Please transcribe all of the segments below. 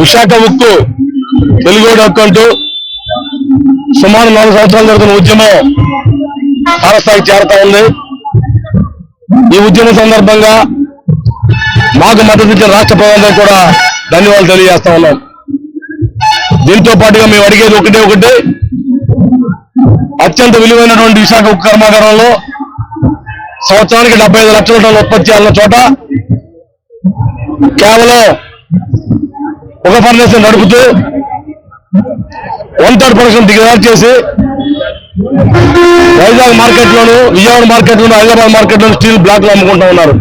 విశాఖ ఉక్కు తెలుగు హక్కు అంటూ సుమారు నాలుగు సంవత్సరాలు జరుగుతున్న ఉద్యమం తారస్థాయికి చేరుతా ఉంది. ఈ ఉద్యమం సందర్భంగా మాకు మద్దతు ఇచ్చిన రాష్ట్ర ప్రజలందరూ కూడా ధన్యవాదాలు తెలియజేస్తా ఉన్నాం. దీంతో పాటుగా మేము అడిగేది ఒకటే ఒకటి అత్యంత విలువైనటువంటి విశాఖ ఉక్కు కర్మాగారంలో సంవత్సరానికి డెబ్బై ఐదు లక్షల టన్నులు ఉత్పత్తి చేయాలన్న చోట కేవలం ఒక ఫౌండేషన్ నడుపుతూ వన్ థర్డ్ ప్రొడక్షన్ దిగజారు చేసి వైజాగ్ మార్కెట్ లోను విజయవాడ మార్కెట్ లోను హైదరాబాద్ మార్కెట్ లోను స్టీల్ బ్లాక్లో అమ్ముకుంటా ఉన్నారు.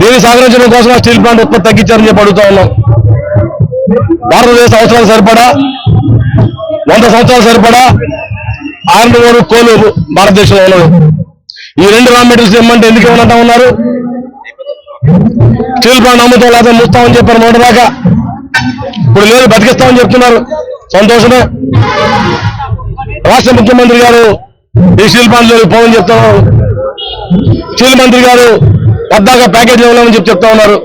దీన్ని సాగరించడం కోసం స్టీల్ ప్లాంట్ ఉత్పత్తి తగ్గించారని చెప్పి అడుగుతా ఉన్నాం. భారతదేశ అవసరాలు సరిపడా వంద సంవత్సరాలు సరిపడా ఆరు కోలు భారతదేశంలో ఉన్నది ఈ రెండు రా మెటీరియల్స్ ఇమ్మంటే ఎందుకు ఇవ్వనంటా ఉన్నారు? స్టీల్ నమ్ముతాం అమ్ముతాం లేదా ముస్తామని చెప్పారు మొదటి దాకా. ఇప్పుడు లేదు బతికిస్తామని చెప్తున్నారు. సంతోషమే. రాష్ట్ర ముఖ్యమంత్రి గారు ఈ స్టీల్ లేదు పోవని చెప్తున్నారు చీల్ మంత్రి గారు పెద్దగా ప్యాకేజ్ ఇవ్వలేమని చెప్పి చెప్తా ఉన్నారు.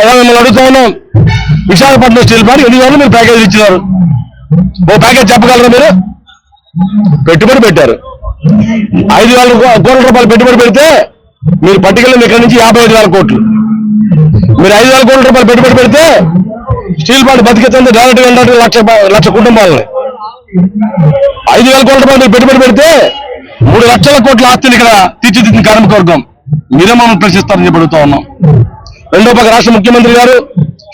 అలా మిమ్మల్ని అడుగుతా ఉన్నాం. విశాఖపట్నం స్టీల్ ప్లాంట్ ఎన్ని రోజులు మీరు ప్యాకేజ్ ఇచ్చినారు. ఓ ప్యాకేజ్ చెప్పగలరా మీరు? పెట్టుబడి పెట్టారు. ఐదు వేల కోట్ల రూపాయలు పెట్టుబడి పెడితే మీరు పట్టుకెళ్ళింది ఇక్కడ నుంచి యాభై ఐదు వేల కోట్లు. మీరు ఐదు వేల కోట్ల రూపాయలు పెట్టుబడి పెడితే స్టీల్ ప్లాంట్ బతికెత్తుంది డైరెక్ట్ ఏంటంటే లక్ష లక్ష కుటుంబాలని. ఐదు వేల కోట్ల రూపాయలు మీరు పెట్టుబడి పెడితే మూడు లక్షల కోట్ల ఆస్తిని ఇక్కడ తీర్చిదిద్దిన కార్మిక వర్గం. మీరే మమ్మల్ని ప్రశ్నిస్తారని చెప్పి అడుగుతా ఉన్నాం. రెండో పక్క రాష్ట్ర ముఖ్యమంత్రి గారు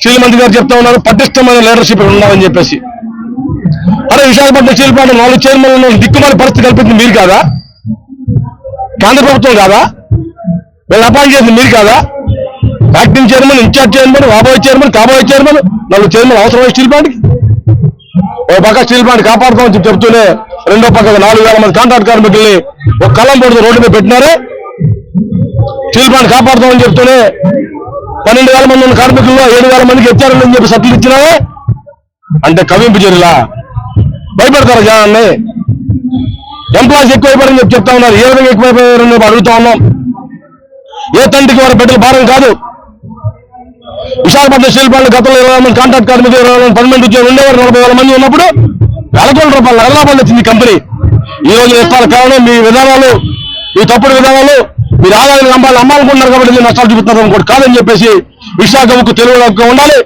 స్టీల్ మంత్రి గారు చెప్తా ఉన్నారు పటిష్టమైన లీడర్షిప్ ఉన్నామని చెప్పేసి. అరే విశాఖపట్నం స్టీల్ ప్లాంట్ నాలుగు చైర్మన్ దిక్కుమాలి పరిస్థితి కల్పించింది మీరు కాదా? కేంద్ర ప్రభుత్వం కాదా? వీళ్ళు అపాయింట్ చేసింది మీరు కాదా? Acting chairman in charge chairman రాబోయే చైర్మన్ కాబోయే చైర్మన్ నలుగురు చైర్మన్ అవసరం స్టీల్ ప్లాంట్కి? ఓ పక్క స్టీల్ ప్లాంట్ కాపాడుతామని చెప్పి చెప్తూనే రెండో పక్క నాలుగు వేల మంది కాంట్రాక్ట్ కార్మికుల్ని ఒక కళ్ళం పొడుతూ రోడ్డు మీద పెట్టినారు. స్టీల్ ప్లాంట్ కాపాడుతామని చెప్తూనే పన్నెండు వేల మంది ఉన్న కార్మికుల్లో ఏడు వేల మందికి ఎత్తారని చెప్పి సర్టిలు ఇచ్చినావే? అంటే కవింపు చర్యలా? భయపెడతారు జనాన్ని? ఎంప్లాయీస్ ఎక్కువైపోయారని చెప్పి చెప్తా ఉన్నారు. ఏ విధంగా ఎక్కువైపోయారని అడుగుతా ఉన్నాం. ఏ తండ్రికి వారి బిడ్డల భారం కాదు. విశాఖపట్నం స్టీల్ ప్లాంట్ గతంలో ఇరవై మంది కాంట్రాక్ట్ కార్మికులు ఇరవై మంది పర్మనెంట్ ఉద్యోగులు ఉండేవారు నలభై వేల మంది ఉన్నప్పుడు వేల కోట్ల రూపాయలు నగలాభాలు వచ్చింది కంపెనీ. ఈ రోజు ఇస్తారు కారణం మీ విధానాలు మీ తప్పుడు విధానాలు మీరు ఆదాయం అమ్మాలి అమ్మాలనుకుంటున్నారు కాబట్టి మీరు నష్టాలు చూపుతున్నారు అనుకోండి. కాదని చెప్పేసి విశాఖ ఉక్కు తెలుగు ఉండాలి.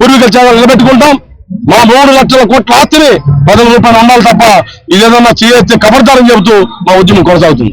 పూర్వీకుల చాలా నిలబెట్టుకుంటాం. మా మూడు లక్షల కోట్ల ఆస్తిని పదవి రూపాయలు ఉండాలి తప్ప ఇదేదన్నా చేయొచ్చే కబర్దారని చెబుతూ మా ఉద్యమం కొనసాగుతుంది.